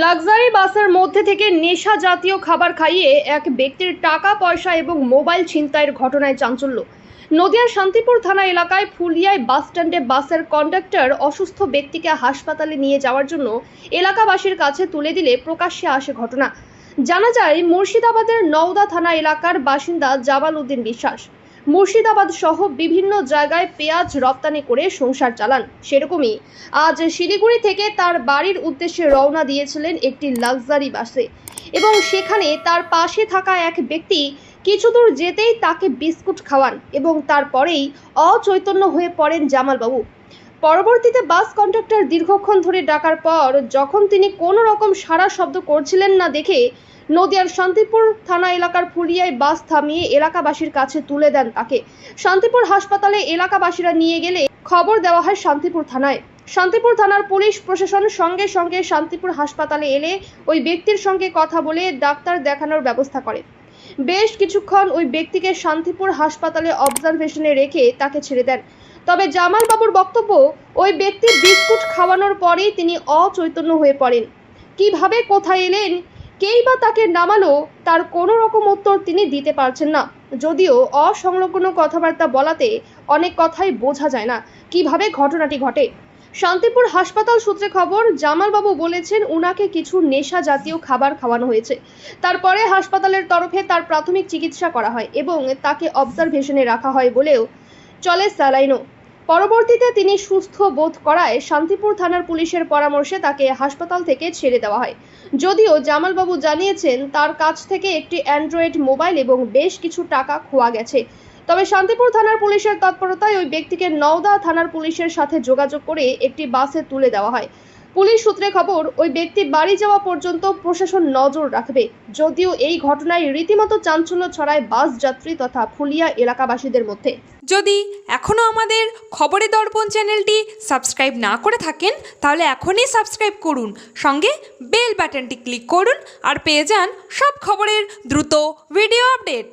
Luxury বাসের মধ্যে থেকে নেশা জাতীয় খাবার খাইয়ে এক ব্যক্তির টাকা, পয়সা এবং মোবাইল ছিনতাইয়ের ঘটনায় চাঞ্চল্য। নদিয়ার শান্তিপুর থানা এলাকায় ফুলিয়ায় বাস স্ট্যান্ডে বাসের কন্ডাক্টর অসুস্থ ব্যক্তিকে হাসপাতালে নিয়ে যাওয়ার জন্য এলাকাবাসীর কাছে তুলে দিলে প্রকাশ্যে আসে ঘটনা। জানা যায়, মুর্শিদাবাদের নওদা থানা এলাকার বাসিন্দা জামাল উদ্দিন বিশ্বাস। মুর্শিদাবাদ সহ বিভিন্ন জায়গায় পেঁয়াজ রপ্তানি করে সংসার চালান। সেরকমই আজ শিলিগুড়ি থেকে তার বাড়ির উদ্দেশ্যে রওনা দিয়েছিলেন একটি লাক্সারি বাসে। এবং সেখানে তার পাশে থাকা এক ব্যক্তি কিছু দূর যেতেই তাকে বিস্কুট খাওয়ান এবং তারপরেই অচৈতন্য হয়ে পড়েন জামালবাবু। পরবর্তীতে বাস কন্ডাক্টর দীর্ঘক্ষণ ধরে ডাকার পর যখন তিনি কোনো রকম সারা শব্দ করছিলেন না দেখে নদিয়ার শান্তিপুর থানা এলাকার ফুলিয়ায় বাস থামিয়ে এলাকাবাসীর কাছে তুলে দেন তাকে। শান্তিপুর হাসপাতালে এলাকাবাসীরা নিয়ে গেলে খবর দেওয়া হয় শান্তিপুর থানায়। শান্তিপুর থানার পুলিশ প্রশাসন সঙ্গে সঙ্গে শান্তিপুর হাসপাতালে এলে ওই ব্যক্তির সঙ্গে কথা বলে ডাক্তার দেখানোর ব্যবস্থা করে। বেশ কিছুক্ষণ ওই ব্যক্তিকে শান্তিপুর হাসপাতালে অবজারভেশনে রেখে তাকে ছেড়ে দেন। তবে জামাল বাবুর বক্তব্য, ওই ব্যক্তি বিস্কুট খাওয়ানোর পরেই তিনি অচৈতন্য হয়ে পড়েন। কীভাবে কোথায় এলেন, কেই বা তাকে নামালো, তার কোনো রকম উত্তর তিনি দিতে পারছেন না। যদিও অসংলগ্ন কথাবার্তা বলাতে অনেক কথাই বোঝা যায় না, কীভাবে ঘটনাটি ঘটে। শান্তিপুর হাসপাতাল সূত্রে খবর, জামালবাবু বলেছেন উনাকে কিছু নেশা জাতীয় খাবার খাওয়ানো হয়েছে। তারপরে হাসপাতালের তরফে তার প্রাথমিক চিকিৎসা করা হয় এবং তাকে অবজারভেশনে রাখা হয় বলেও চলে স্যালাইনও। পরবর্তীতে তিনি সুস্থ বোধ করায় শান্তিপুর থানার পুলিশের পরামর্শে তাকে হাসপাতাল থেকে ছেড়ে দেওয়া হয়। যদিও জামালবাবু জানিয়েছেন, তার কাছ থেকে একটি অ্যান্ড্রয়েড মোবাইল এবং বেশ কিছু টাকা খোয়া গেছে। তবে শান্তিপুর থানার পুলিশের তৎপরতায় ওই ব্যক্তিকে নওদা থানার পুলিশের সাথে যোগাযোগ করে একটি বাসে তুলে দেওয়া হয়। পুলিশ সূত্রে খবর, ওই ব্যক্তি বাড়ি যাওয়া পর্যন্ত প্রশাসন নজর রাখবে। যদিও এই ঘটনায় রীতিমতো চাঞ্চল্য ছড়ায় বাস যাত্রী তথা ফুলিয়া এলাকাবাসীদের মধ্যে। যদি এখনও আমাদের খবরে দর্পণ চ্যানেলটি সাবস্ক্রাইব না করে থাকেন, তাহলে এখনই সাবস্ক্রাইব করুন। সঙ্গে বেল বাটনটি ক্লিক করুন আর পেয়ে যান সব খবরের দ্রুত ভিডিও আপডেট।